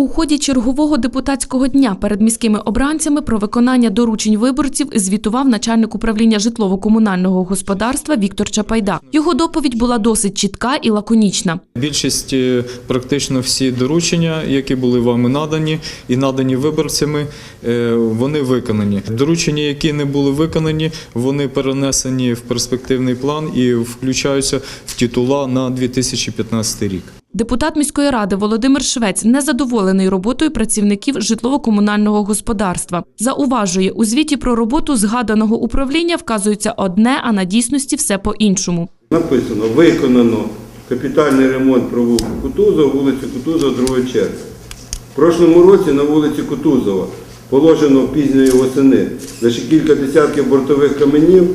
У ході чергового депутатського дня перед міськими обранцями про виконання доручень виборців звітував начальник управління житлово-комунального господарства Віктор Чапайда. Його доповідь була досить чітка і лаконічна. Більшість, е, практично всі доручення, які були вами надані і надані виборцями, е, вони виконані. Доручення, які не були виконані, вони перенесені в перспективний план і включаються в титула на 2015 рік. Депутат міської ради Володимир Швець незадоволений роботою працівників житлово-комунального господарства. Зауважує, у звіті про роботу згаданого управління вказується одне, а на дійсності все по-іншому. Написано, виконано капітальний ремонт провулку Кутузова, вулиці Кутузова, другої черги. В прошлому році на вулиці Кутузова положено пізньої восени лише кілька десятків бортових каменів.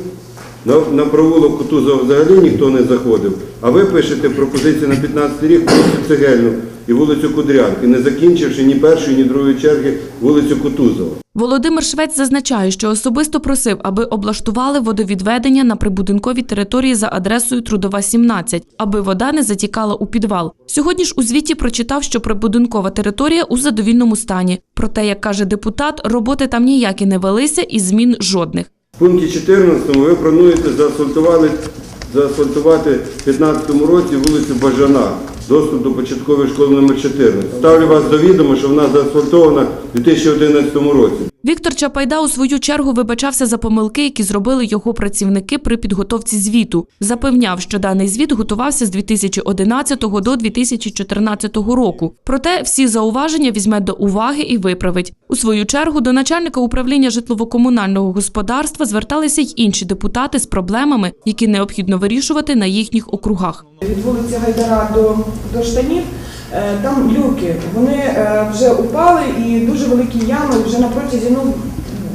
На, на провулок Кутузова взагалі ніхто не заходив. А ви пишете пропозиції на 15 рік вулицю Цегельну і вулицю Кудрянки, не закінчивши ні першої, ні другої черги вулицю Кутузова. Володимир Швець зазначає, що особисто просив, аби облаштували водовідведення на прибудинковій території за адресою Трудова 17, аби вода не затікала у підвал. Сьогодні ж у звіті прочитав, що прибудинкова територія у задовільному стані. Проте, як каже депутат, роботи там ніякі не велися і змін жодних. В пункті 14 ви плануєте заасфальтувати в 2015 році вулицю Бажана, доступ до початкової школи номер 14. Ставлю вас до відома, що вона заасфальтована в 2011 році. Віктор Чапайда у свою чергу вибачався за помилки, які зробили його працівники при підготовці звіту. Запевняв, що даний звіт готувався з 2011 до 2014 року. Проте всі зауваження візьме до уваги і виправить. У свою чергу до начальника управління житлово-комунального господарства зверталися й інші депутати з проблемами, які необхідно вирішувати на їхніх округах. від вулиці Гайдара до, до штанів. Е, Там люки, вони е, вже упали і дуже великі ями вже на протязі ну,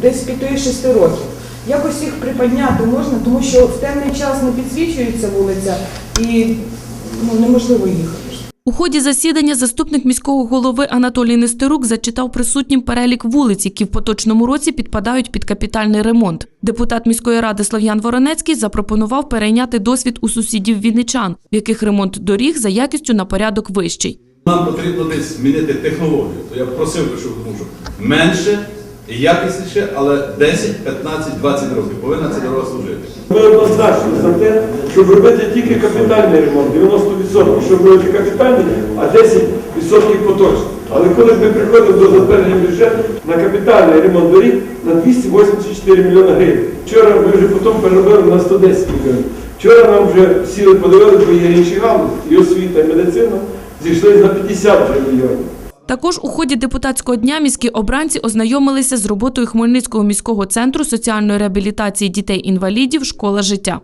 десь 5-6 років. Якось їх приподняти можна, тому що в темний час не підсвічується вулиця і ну, неможливо їхати. У ході засідання заступник міського голови Анатолій Нестерук зачитав присутнім перелік вулиць, які в поточному році підпадають під капітальний ремонт. Депутат міської ради Слав'ян Воронецький запропонував перейняти досвід у сусідів вінничан, в яких ремонт доріг за якістю на порядок вищий. Нам потрібно десь змінити технологію. То я просив би, щоб тому менше і якісніше, але 10, 15, 20 років повинна ця дорога служити. Ми однозначно за те, щоб робити тільки капітальний ремонт, 90%, щоб робити капітальний, а 10% поточний. Але коли ми приходимо до затвердження бюджету на капітальний ремонт доріг на 284 мільйони гривень. Вчора ми вже потім переробили на 110 мільйонів. Вчора нам вже сіли подивилися, бо є інші галузі, і освіта, і медицина, зійшли на 50 вже мільйонів. Також у ході депутатського дня міські обранці ознайомилися з роботою Хмельницького міського центру соціальної реабілітації дітей-інвалідів Школа життя.